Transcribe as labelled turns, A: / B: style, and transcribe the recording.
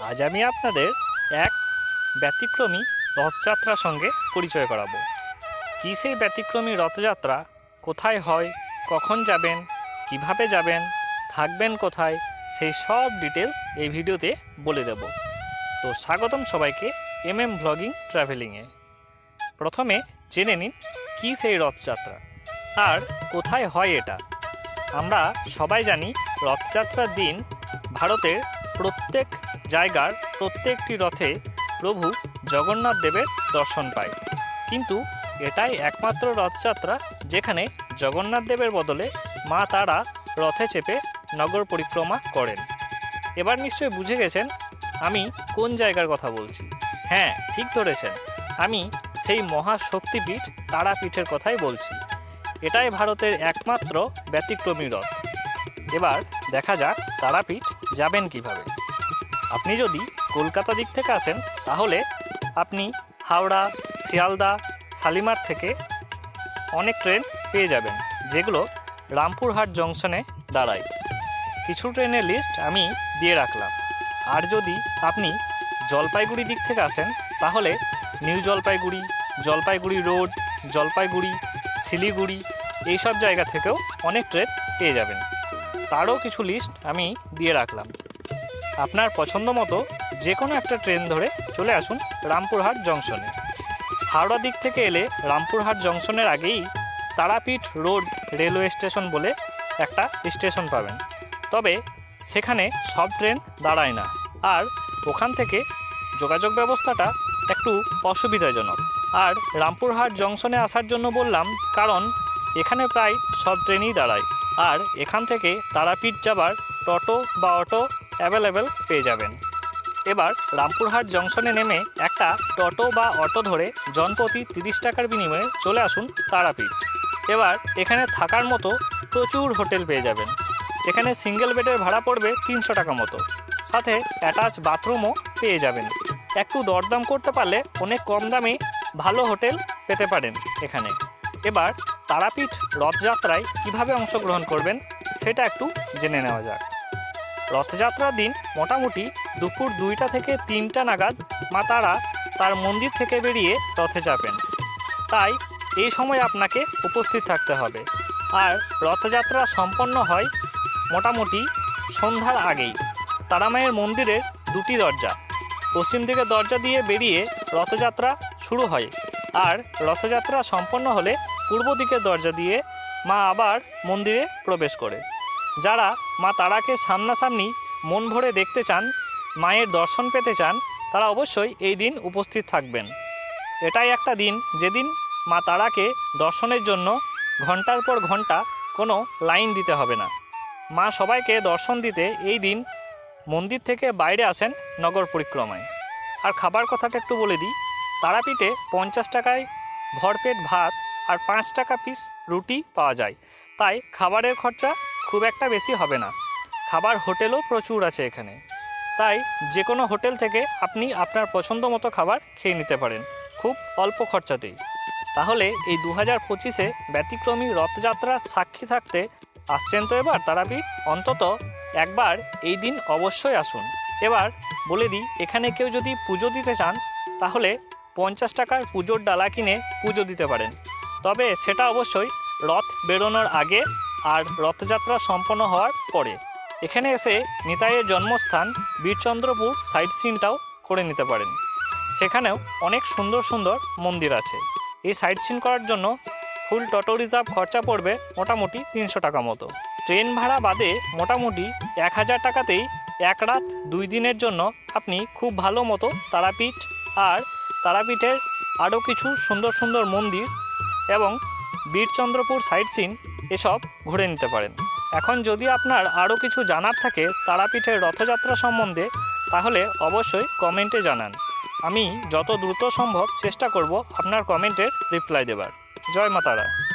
A: আজ আমি আপনাদের এক ব্যতিক্রমী রথযাত্রার সঙ্গে পরিচয় করাবো। কী সেই ব্যতিক্রমী রথযাত্রা? কোথায় হয়? কখন যাবেন? কীভাবে যাবেন? থাকবেন কোথায়? সেই সব ডিটেলস এই ভিডিওতে বলে দেব। তো স্বাগতম সবাইকে এম এম ব্লগিং ট্রাভেলিংয়ে। প্রথমে জেনে নিন, কী সেই রথযাত্রা? আর কোথায় হয় এটা? আমরা সবাই জানি রথযাত্রার দিন ভারতের প্রত্যেক জায়গার প্রত্যেকটি রথে প্রভু জগন্নাথ দেবের দর্শন পায়। কিন্তু এটাই একমাত্র রথযাত্রা যেখানে জগন্নাথ দেবের বদলে মা তারা রথে চেপে নগর পরিক্রমা করেন। এবার নিশ্চয়ই বুঝে গেছেন আমি কোন জায়গার কথা বলছি। হ্যাঁ ঠিক ধরেছেন। আমি সেই মহাশক্তিপীঠ তারাপীঠের কথাই বলছি। এটাই ভারতের একমাত্র ব্যতিক্রমী রথ। এবার দেখা যাক তারাপীঠ যাবেন কীভাবে। আপনি যদি কলকাতা দিক থেকে আসেন, তাহলে আপনি হাওড়া, শিয়ালদা, শালিমার থেকে অনেক ট্রেন পেয়ে যাবেন, যেগুলো রামপুরহাট জংশনে দাঁড়ায়। কিছু ট্রেনের লিস্ট আমি দিয়ে রাখলাম। আর যদি আপনি জলপাইগুড়ি দিক থেকে আসেন, তাহলে নিউ জলপাইগুড়ি জলপাইগুড়ি রোড, জলপাইগুড়ি, শিলিগুড়ি এইসব জায়গা থেকেও অনেক ট্রেন পেয়ে যাবেন। তারও কিছু লিস্ট আমি দিয়ে রাখলাম। আপনার পছন্দ মতো যে কোনো একটা ট্রেন ধরে চলে আসুন রামপুরহাট জংশনে। হাওড়া দিক থেকে এলে রামপুরহাট জংশনের আগেই তারাপীঠ রোড রেলওয়ে স্টেশন বলে একটা স্টেশন পাবেন। তবে সেখানে সব ট্রেন দাঁড়ায় না। আর ওখান থেকে যোগাযোগ ব্যবস্থাটা একটু অসুবিধাজনক। আর রামপুরহাট জংশনে আসার জন্য বললাম, কারণ এখানে প্রায় সব ট্রেনই দাঁড়ায়। আর এখান থেকে তারাপীঠ যাবার টোটো বা অটো অ্যাভেলেবেল পেয়ে যাবেন। এবার রামপুরহাট জংশনে নেমে একটা টোটো বা অটো ধরে জনপ্রতি তিরিশ টাকার বিনিময়ে চলে আসুন তারাপীঠ। এবার এখানে থাকার মতো প্রচুর হোটেল পেয়ে যাবেন। যেখানে সিঙ্গেল বেডের ভাড়া পড়বে তিনশো টাকা মতো। সাথে অ্যাটাচ বাথরুমও পেয়ে যাবেন। একটু দরদাম করতে পারলে অনেক কম দামে ভালো হোটেল পেতে পারেন এখানে। এবার তারাপীঠ রথযাত্রায় কীভাবে অংশগ্রহণ করবেন সেটা একটু জেনে নেওয়া যাক। রথযাত্রার দিন মোটামুটি দুপুর দুইটা থেকে তিনটা নাগাদ মা তারা তার মন্দির থেকে বেরিয়ে রথে চাপেন তাই এই সময় আপনাকে উপস্থিত থাকতে হবে। আর রথযাত্রা সম্পন্ন হয় মোটামুটি সন্ধ্যার আগেই। তারামায়ের মন্দিরের দুটি দরজা। পশ্চিম দিকের দরজা দিয়ে বেরিয়ে রথযাত্রা শুরু হয়। আর রথযাত্রা সম্পন্ন হলে পূর্ব দিকের দরজা দিয়ে মা আবার মন্দিরে প্রবেশ করে। যারা মা তারাকে সামনাসামনি মন ভরে দেখতে চান, মায়ের দর্শন পেতে চান, তারা অবশ্যই এই দিন উপস্থিত থাকবেন। এটাই একটা দিন যেদিন মা তারাকে দর্শনের জন্য ঘণ্টার পর ঘণ্টা কোনো লাইন দিতে হবে না। মা সবাইকে দর্শন দিতে এই দিন মন্দির থেকে বাইরে আসেন নগর পরিক্রমায়। আর খাবার কথাটা একটু বলে দিই, তারাপীঠে পঞ্চাশ টাকায় ভরপেট ভাত আর পাঁচ টাকা পিস রুটি পাওয়া যায়। তাই খাবারের খরচা খুব একটা বেশি হবে না। খাবার হোটেলও প্রচুর আছে এখানে। তাই যে কোনো হোটেল থেকে আপনি আপনার পছন্দ মতো খাবার খেয়ে নিতে পারেন, খুব অল্প খরচাতেই। তাহলে এই দু হাজার পঁচিশে ব্যতিক্রমী রথযাত্রার সাক্ষী থাকতে আসছেন তো এবার তারাপীঠ? অন্তত একবার এই দিন অবশ্যই আসুন। এবার বলে দিই, এখানে কেউ যদি পুজো দিতে চান, তাহলে পঞ্চাশ টাকার পুজোর ডালা কিনে পুজো দিতে পারেন। তবে সেটা অবশ্যই রথ বেরোনোর আগে আর রথযাত্রা সম্পন্ন হওয়ার পরে। এখানে এসে নিতাইয়ের জন্মস্থান বীরচন্দ্রপুর সাইট সিনটাও করে নিতে পারেন। সেখানেও অনেক সুন্দর সুন্দর মন্দির আছে। এই সাইট সিন করার জন্য ফুল টোটো রিজার্ভ খরচা পড়বে মোটামুটি তিনশো টাকা মতো। ট্রেন ভাড়া বাদে মোটামুটি এক হাজার টাকাতেই এক রাত দুই দিনের জন্য আপনি খুব ভালো মতো তারাপীঠ আর তারাপীঠের আরও কিছু সুন্দর সুন্দর মন্দির এবং বীরচন্দ্রপুর সাইট সিন এসব ঘুরে নিতে পারেন। এখন যদি আপনার আরও কিছু জানার থাকে তারাপীঠের রথযাত্রা সম্বন্ধে, তাহলে অবশ্যই কমেন্টে জানান। আমি যত দ্রুত সম্ভব চেষ্টা করব আপনার কমেন্টের রিপ্লাই দেবার। জয় মা তারা